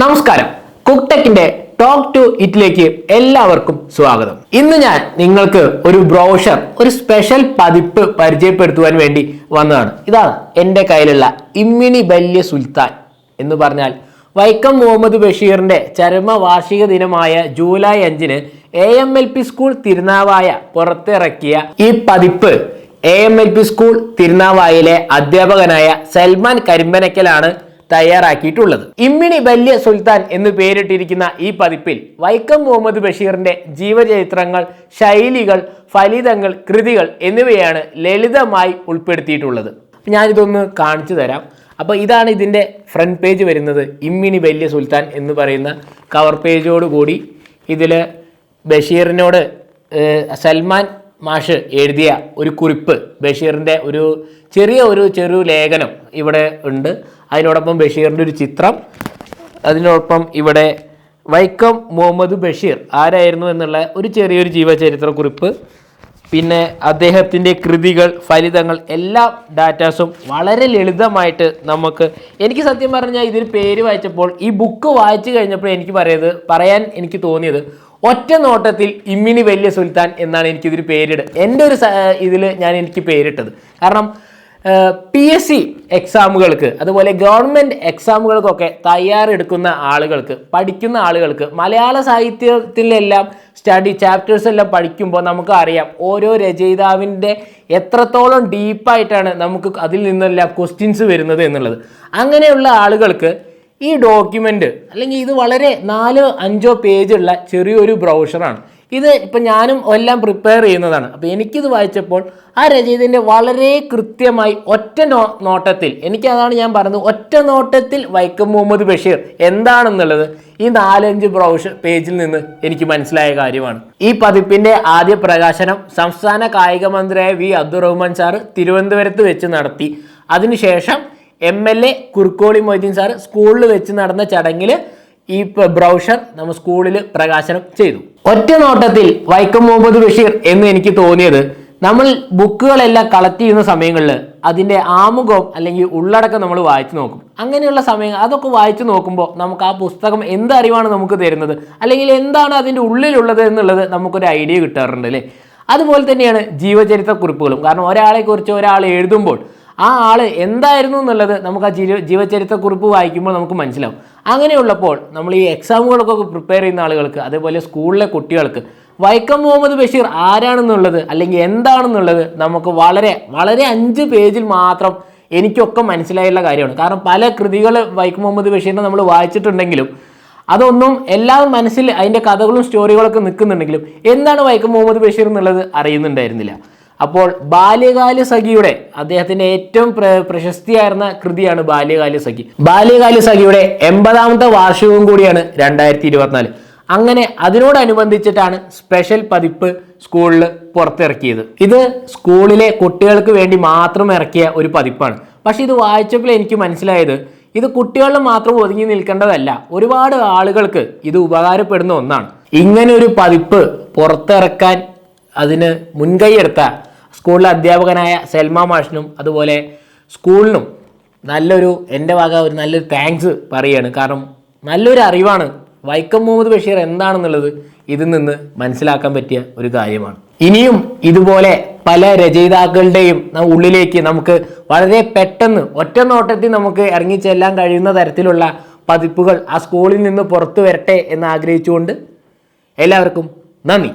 നമസ്കാരം. കുക്ടെക്കിന്റെ talk to ഇറ്റിലേക്ക് എല്ലാവർക്കും സ്വാഗതം. ഇന്ന് ഞാൻ നിങ്ങൾക്ക് ഒരു ബ്രോഷർ ഒരു സ്പെഷ്യൽ പതിപ്പ് പരിചയപ്പെടുത്തുവാൻ വേണ്ടി വന്നതാണ്. ഇതാണ് എന്റെ കയ്യിലുള്ള ഇമ്മിനി ബല്യ സുൽത്താൻ എന്ന് പറഞ്ഞാൽ വൈക്കം മുഹമ്മദ് ബഷീറിന്റെ ചരമ വാർഷിക ദിനമായ ജൂലൈ അഞ്ചിന് A M L P school Tirunavaya പുറത്തിറക്കിയ ഈ പതിപ്പ് A M L P school തിരുനാവായിലെ അധ്യാപകനായ സൽമാൻ കരിമ്പനക്കലാണ് തയ്യാറാക്കിയിട്ടുള്ളത്. ഇമ്മിണി ബല്യ സുൽത്താൻ എന്ന് പേരിട്ടിരിക്കുന്ന ഈ പതിപ്പിൽ വൈക്കം മുഹമ്മദ് ബഷീറിന്റെ ജീവചരിത്രങ്ങൾ ശൈലികൾ ഫലിതങ്ങൾ കൃതികൾ എന്നിവയാണ് ലളിതമായി ഉൾപ്പെടുത്തിയിട്ടുള്ളത്. ഞാനിതൊന്ന് കാണിച്ചു തരാം. അപ്പോൾ ഇതാണ് ഇതിന്റെ ഫ്രണ്ട് പേജ് വരുന്നത് ഇമ്മിണി ബല്യ സുൽത്താൻ എന്ന് പറയുന്ന കവർ പേജോടുകൂടി ഇതിൽ ബഷീറിനോട് സൽമാൻ മാഷ് എഴുതിയ ഒരു കുറിപ്പ് ബഷീറിന്റെ ഒരു ചെറിയ ഒരു ചെറു ലേഖനം ഇവിടെ ഉണ്ട്. അതിനോടൊപ്പം ബഷീറിന്റെ ഒരു ചിത്രം. അതിനോടൊപ്പം ഇവിടെ വൈക്കം മുഹമ്മദ് ബഷീർ ആരായിരുന്നു എന്നുള്ള ഒരു ചെറിയൊരു ജീവചരിത്ര കുറിപ്പ്. പിന്നെ അദ്ദേഹത്തിന്റെ കൃതികൾ ഫലിതങ്ങൾ എല്ലാ ഡാറ്റാസും വളരെ ലളിതമായിട്ട് നമുക്ക് എനിക്ക് സത്യം പറഞ്ഞാൽ ഇതിന് പേര് വായിച്ചപ്പോൾ ഈ ബുക്ക് വായിച്ചു കഴിഞ്ഞപ്പോൾ എനിക്ക് പറയുന്നത് പറയാൻ എനിക്ക് തോന്നിയത് ഒറ്റ നോട്ടത്തിൽ ഇമ്മിനി വലിയ സുൽത്താൻ എന്നാണ് എനിക്കിതിന് പേരിട്. എന്റെ ഒരു ഇതിൽ ഞാൻ എനിക്ക് പേരിട്ടത്. കാരണം പി എസ് സി എക്സാമുകൾക്ക് അതുപോലെ ഗവൺമെന്റ് എക്സാമുകൾക്കൊക്കെ തയ്യാറെടുക്കുന്ന ആളുകൾക്ക് പഠിക്കുന്ന ആളുകൾക്ക് മലയാള സാഹിത്യത്തിലെല്ലാം സ്റ്റഡി ചാപ്റ്റേഴ്സ് എല്ലാം പഠിക്കുമ്പോൾ നമുക്ക് അറിയാം ഓരോ രചയിതാവിന്റെ എത്രത്തോളം ഡീപ്പായിട്ടാണ് നമുക്ക് അതിൽ നിന്നെല്ലാം ക്വസ്റ്റ്യൻസ് വരുന്നത് എന്നുള്ളത്. അങ്ങനെയുള്ള ആളുകൾക്ക് ഈ ഡോക്യുമെന്റ് അല്ലെങ്കിൽ ഇത് വളരെ നാലോ അഞ്ചോ പേജുള്ള ചെറിയൊരു ബ്രൗഷറാണ് ഇത് ഇപ്പം ഞാനും എല്ലാം പ്രിപ്പയർ ചെയ്യുന്നതാണ്. അപ്പോൾ എനിക്കിത് വായിച്ചപ്പോൾ ആ രചയിതന്റെ വളരെ കൃത്യമായി ഒറ്റ നോ നോട്ടത്തിൽ എനിക്കതാണ് ഞാൻ പറഞ്ഞത് ഒറ്റ നോട്ടത്തിൽ വൈക്കം മുഹമ്മദ് ബഷീർ എന്താണെന്നുള്ളത് ഈ നാലഞ്ച് ബ്രൗഷർ പേജിൽ നിന്ന് എനിക്ക് മനസ്സിലായ കാര്യമാണ്. ഈ പതിപ്പിന്റെ ആദ്യ പ്രകാശനം സംസ്ഥാന കായിക മന്ത്രിയായ വി അബ്ദുറഹ്മാൻ സാറ് തിരുവനന്തപുരത്ത് വെച്ച് നടത്തി. അതിനുശേഷം M L A Kurkkoli Moideen sir സ്കൂളിൽ വെച്ച് നടന്ന ചടങ്ങിൽ ഈ ബ്രൗഷർ നമ്മൾ സ്കൂളിൽ പ്രകാശനം ചെയ്തു. ഒറ്റ നോട്ടത്തിൽ വൈക്കം മുഹമ്മദ് ബഷീർ എന്ന് എനിക്ക് തോന്നിയത് നമ്മൾ ബുക്കുകളെല്ലാം കളക്ട് ചെയ്യുന്ന സമയങ്ങളിൽ അതിന്റെ ആമുഖം അല്ലെങ്കിൽ ഉള്ളടക്കം നമ്മൾ വായിച്ചു നോക്കും. അങ്ങനെയുള്ള സമയം അതൊക്കെ വായിച്ചു നോക്കുമ്പോൾ നമുക്ക് ആ പുസ്തകം എന്ത് അറിവാണ് നമുക്ക് തരുന്നത്? അല്ലെങ്കിൽ എന്താണ് അതിന്റെ ഉള്ളിലുള്ളത് എന്നുള്ളത് നമുക്കൊരു ഐഡിയ കിട്ടാറുണ്ട് അല്ലേ? അതുപോലെ തന്നെയാണ് ജീവചരിത്ര കുറിപ്പുകളും. കാരണം ഒരാളെക്കുറിച്ച് ഒരാൾ എഴുതുമ്പോൾ ആ ആൾ എന്തായിരുന്നു എന്നുള്ളത് നമുക്ക് ആ ജീവ ജീവചരിത്ര കുറിപ്പ് വായിക്കുമ്പോൾ നമുക്ക് മനസ്സിലാവും. അങ്ങനെയുള്ളപ്പോൾ നമ്മൾ ഈ എക്സാമുകൾക്കൊക്കെ പ്രിപ്പയർ ചെയ്യുന്ന ആളുകൾക്ക് അതേപോലെ സ്കൂളിലെ കുട്ടികൾക്ക് വൈക്കം മുഹമ്മദ് ബഷീർ ആരാണെന്നുള്ളത് അല്ലെങ്കിൽ എന്താണെന്നുള്ളത് നമുക്ക് വളരെ വളരെ അഞ്ച് പേജിൽ മാത്രം എനിക്കൊക്കെ മനസ്സിലായുള്ള കാര്യമാണ്. കാരണം പല കൃതികൾ വൈക്കം മുഹമ്മദ് ബഷീറിനെ നമ്മൾ വായിച്ചിട്ടുണ്ടെങ്കിലും അതൊന്നും എല്ലാം മനസ്സിൽ അതിന്റെ കഥകളും സ്റ്റോറികളൊക്കെ നിൽക്കുന്നുണ്ടെങ്കിലും എന്താണ് വൈക്കം മുഹമ്മദ് ബഷീർ എന്നുള്ളത് അറിയുന്നുണ്ടായിരുന്നില്ല. അപ്പോൾ ബാല്യകാല സഖിയുടെ അദ്ദേഹത്തിന്റെ ഏറ്റവും പ്ര- പ്രശസ്തിയായിരുന്ന കൃതിയാണ് ബാല്യകാല സഖി. ബാല്യകാല സഖിയുടെ എൺപതാമത്തെ വാർഷികവും കൂടിയാണ് രണ്ടായിരത്തി ഇരുപത്തിനാല് അങ്ങനെ അതിനോടനുബന്ധിച്ചിട്ടാണ് സ്പെഷ്യൽ പതിപ്പ് സ്കൂളിൽ പുറത്തിറക്കിയത്. ഇത് സ്കൂളിലെ കുട്ടികൾക്ക് വേണ്ടി മാത്രം ഇറക്കിയ ഒരു പതിപ്പാണ്. പക്ഷെ ഇത് വായിച്ചപ്പോൾ എനിക്ക് മനസ്സിലായത് ഇത് കുട്ടികളിൽ മാത്രം ഒതുങ്ങി നിൽക്കേണ്ടതല്ല ഒരുപാട് ആളുകൾക്ക് ഇത് ഉപകാരപ്പെടുന്ന ഒന്നാണ്. ഇങ്ങനെ ഒരു പതിപ്പ് പുറത്തിറക്കാൻ അതിന് മുൻകൈയെടുത്ത സ്കൂളിലെ അധ്യാപകനായ സെൽമ മാഷിനും അതുപോലെ സ്കൂളിനും നല്ലൊരു എന്റെ ഭാഗം ഒരു നല്ലൊരു താങ്ക്സ് പറയുകയാണ്. കാരണം നല്ലൊരു അറിവാണ്. വൈക്കം മുഹമ്മദ് ബഷീർ എന്താണെന്നുള്ളത് ഇതിൽ നിന്ന് മനസ്സിലാക്കാൻ പറ്റിയ ഒരു കാര്യമാണ്. ഇനിയും ഇതുപോലെ പല രചയിതാക്കളുടെയും ഉള്ളിലേക്ക് നമുക്ക് വളരെ പെട്ടെന്ന് ഒറ്റ നോട്ടത്തിൽ നമുക്ക് ഇറങ്ങിച്ചെല്ലാൻ കഴിയുന്ന തരത്തിലുള്ള പതിപ്പുകൾ ആ സ്കൂളിൽ നിന്ന് പുറത്തു വരട്ടെ എന്ന് ആഗ്രഹിച്ചുകൊണ്ട് എല്ലാവർക്കും നന്ദി.